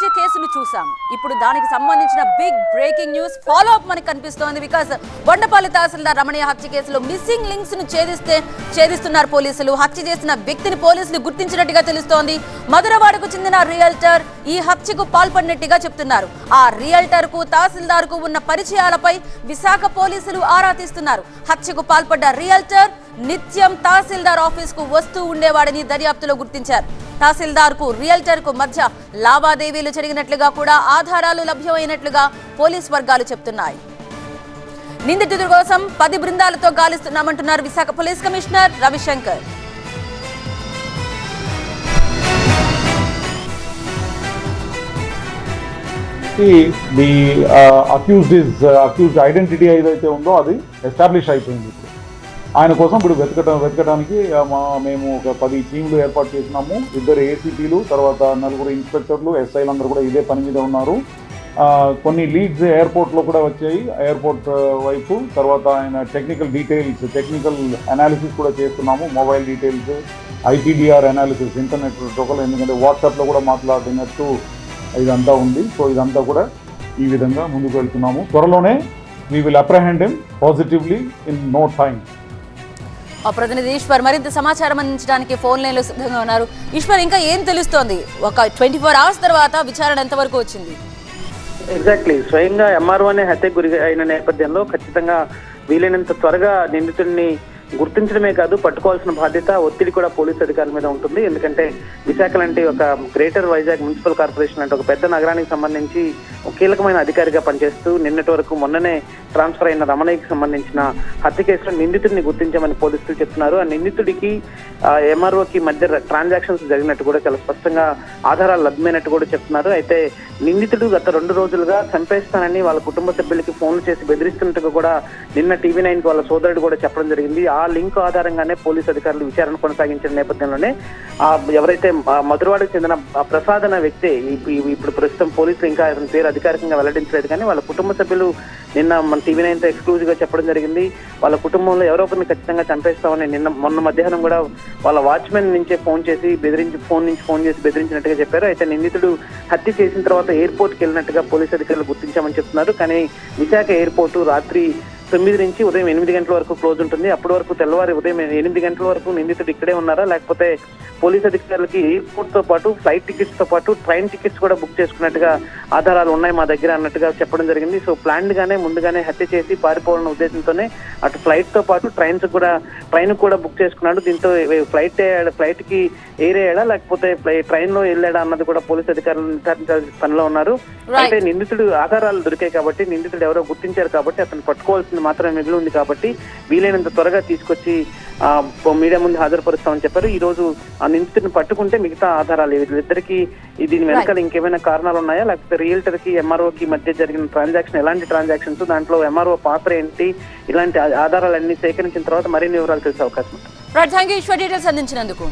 హత్య కేసును చూసాం ఇప్పుడు దానికి సంబంధించిన big breaking news follow up మనకు కనిపిస్తోంది బికాస్ బొండపల్లి తహసీల్దార్ రమణీయ హత్య కేసులో మిస్సింగ్ లింక్స్ను ఛేదిస్తే ఛేదిస్తున్నారు పోలీసులు. హత్య చేసిన వ్యక్తిని పోలీసులు గుర్తించినట్టుగా తెలుస్తోంది. మధురవాడకు చెందిన రియల్టర్ ఈ హత్యకు పాల్పడినట్టుగా చెప్తున్నారు. ఆ రియల్టర్కు తహసీల్దార్కు ఉన్న పరిచయాలపై విశాఖ పోలీసులు ఆరా తీస్తున్నారు. హత్యకు పాల్పడ్డ రియల్టర్ నిత్యం తహసీల్దార్ ఆఫీస్కు వస్తూ ఉండేవాడని దర్యాప్తులో గుర్తించారు. తహసీల్దార్కు రియల్టర్కు మధ్య లావాదేవీలు జరిగినట్లుగా కూడా ఆధారాలు లభ్యమైనట్లుగా పోలీస్ వర్గాలు చెప్తున్నాయి. నిందితుడి కోసం పది బృందాలతో గాలిస్తున్నామంటున్నారు Visakha police commissioner Ravishankar. The accused is accused identity ఏదైతే ఉందో అది ఎస్టాబ్లిష్ అయిపోయింది ఇప్పుడు. ఆయన కోసం ఇప్పుడు వెతకటం వెతకడానికి మా- మేము ఒక పది టీంలు ఏర్పాటు చేసినాము. ఇద్దరు ఏసీపీలు తర్వాత నలుగురు ఇన్స్పెక్టర్లు ఎస్ఐలు అందరూ కూడా ఇదే పని మీద ఉన్నారు. కొన్ని లీడ్స్ ఎయిర్పోర్ట్లో కూడా వచ్చాయి. ఎయిర్పోర్ట్ వైపు తర్వాత ఆయన టెక్నికల్ డీటెయిల్స్ టెక్నికల్ అనాలిసిస్ కూడా చేస్తున్నాము. Mobile details ITDR analysis internet protocol ఎందుకంటే వాట్సాప్లో కూడా మాట్లాడినట్టు ఇదంతా ఉంది. సో ఇదంతా కూడా ఈ విధంగా ముందుకు వెళ్తున్నాము. త్వరలోనే we will apprehend him positively in no time ప్రతినిధి ఈశ్వర్ మరింత సమాచారం అందించడానికి ఫోన్ లైన్లో సిద్ధంగా ఉన్నారు. ఈశ్వర్ ఇంకా ఏం తెలుస్తోంది? ఒక ట్వంటీ ఫోర్ అవర్స్ తర్వాత విచారణ ఎంతవరకు వచ్చింది? ఎగ్జాక్ట్లీ స్వయంగా ఎంఆర్ఓ అనే హత్య గురి అయిన నేపథ్యంలో ఖచ్చితంగా వీలైనంత త్వరగా నిందితుడిని గుర్తించడమే కాదు పట్టుకోవాల్సిన బాధ్యత ఒత్తిడి కూడా పోలీసు అధికారుల మీద ఉంటుంది. ఎందుకంటే విశాఖ లాంటి ఒక గ్రేటర్ వైజాగ్ మున్సిపల్ కార్పొరేషన్ లాంటి ఒక పెద్ద నగరానికి సంబంధించి ఒక కీలకమైన అధికారిగా పనిచేస్తూ నిన్నటి వరకు మొన్ననే ట్రాన్స్ఫర్ అయిన రమణయ్యకి సంబంధించిన హత్య కేసులో నిందితుడిని గుర్తించామని పోలీసులు చెప్తున్నారు. ఆ నిందితుడికి ఎంఆర్ఓకి మధ్య ట్రాన్సాక్షన్స్ జరిగినట్టు కూడా చాలా స్పష్టంగా ఆధారాలు లభ్యమైనట్టు కూడా చెప్తున్నారు. అయితే నిందితుడు గత రెండు రోజులుగా చంపేస్తానని వాళ్ళ కుటుంబ సభ్యులకి ఫోన్లు చేసి బెదిరిస్తున్నట్టుగా కూడా నిన్న టీవీ నైన్కి వాళ్ళ సోదరుడు కూడా చెప్పడం జరిగింది. ఆ ఆ లింక్ ఆధారంగానే పోలీసు అధికారులు విచారణ కొనసాగించిన నేపథ్యంలోనే ఆ ఎవరైతే మధురవాడకు చెందిన ఆ ప్రసాద్ అనే వ్యక్తి ఇప్పుడు ప్రస్తుతం పోలీసులు ఇంకా అతని పేరు అధికారికంగా వెల్లడించలేదు కానీ వాళ్ళ కుటుంబ సభ్యులు నిన్న మన టీవీ నైన్ ఎక్స్క్లూజివ్గా చెప్పడం జరిగింది. వాళ్ళ కుటుంబంలో ఎవరో ఒకరిని ఖచ్చితంగా చంపేస్తామని నిన్న మొన్న మధ్యాహ్నం కూడా వాళ్ళ వాచ్మెన్ నుంచే ఫోన్ చేసి బెదిరించి ఫోన్ నుంచి ఫోన్ చేసి బెదిరించినట్టుగా చెప్పారు. అయితే నిందితుడు హత్య చేసిన తర్వాత ఎయిర్పోర్ట్కి వెళ్ళినట్టుగా పోలీసు అధికారులు గుర్తించామని చెప్తున్నారు. కానీ విశాఖ ఎయిర్పోర్టు రాత్రి తొమ్మిది నుంచి ఉదయం ఎనిమిది గంటల వరకు క్లోజ్ ఉంటుంది. అప్పటి వరకు తెల్లవారి ఉదయం ఎనిమిది గంటల వరకు నిందితుడు ఇక్కడే ఉన్నారా? లేకపోతే పోలీస్ అధికారులకి ఎయిర్పోర్ట్తో పాటు ఫ్లైట్ టికెట్స్తో పాటు ట్రైన్ టికెట్స్ కూడా బుక్ చేసుకున్నట్టుగా ఆధారాలు ఉన్నాయి మా దగ్గర అన్నట్టుగా చెప్పడం జరిగింది. సో ప్లాన్డ్ గానే ముందుగానే హత్య చేసి పారిపోవాలన్న ఉద్దేశంతోనే అటు ఫ్లైట్తో పాటు ట్రైన్స్ కూడా ట్రైన్ కూడా బుక్ చేసుకున్నాడు. దీంతో ఫ్లైట్ ఫ్లైట్కి ఎయిర్ అయ్యాడా లేకపోతే ట్రైన్లో వెళ్ళాడా అన్నది కూడా పోలీస్ అధికారులు నిర్ధారించాల్సిన పనిలో ఉన్నారు. అయితే నిందితుడు ఆధారాలు దొరికాయి కాబట్టి నిందితుడు ఎవరో గుర్తించారు కాబట్టి అతను పట్టుకోవాల్సింది మాత్రమే మిగిలి ఉంది కాబట్టి వీలైనంత త్వరగా తీసుకొచ్చి మీడియా ముందు హాజరుపరుస్తామని చెప్పారు. ఈ రోజు ఆ నిందితుడిని పట్టుకుంటే మిగతా ఆధారాలు వీళ్ళిద్దరికి దీని వెనకాల ఇంకేమైనా కారణాలు ఉన్నాయా? లేకపోతే రియల్టర్కి ఎంఆర్ఓ కి మధ్య జరిగిన ట్రాన్సాక్షన్ ఎలాంటి ట్రాన్సాక్షన్స్ దాంట్లో ఎంఆర్ఓ పాత్ర ఏంటి? ఇలాంటి ఆధారాలన్నీ సేకరించిన తర్వాత మరిన్ని వివరాలు తెలిసే అవకాశం ఉంది అందించినందుకు.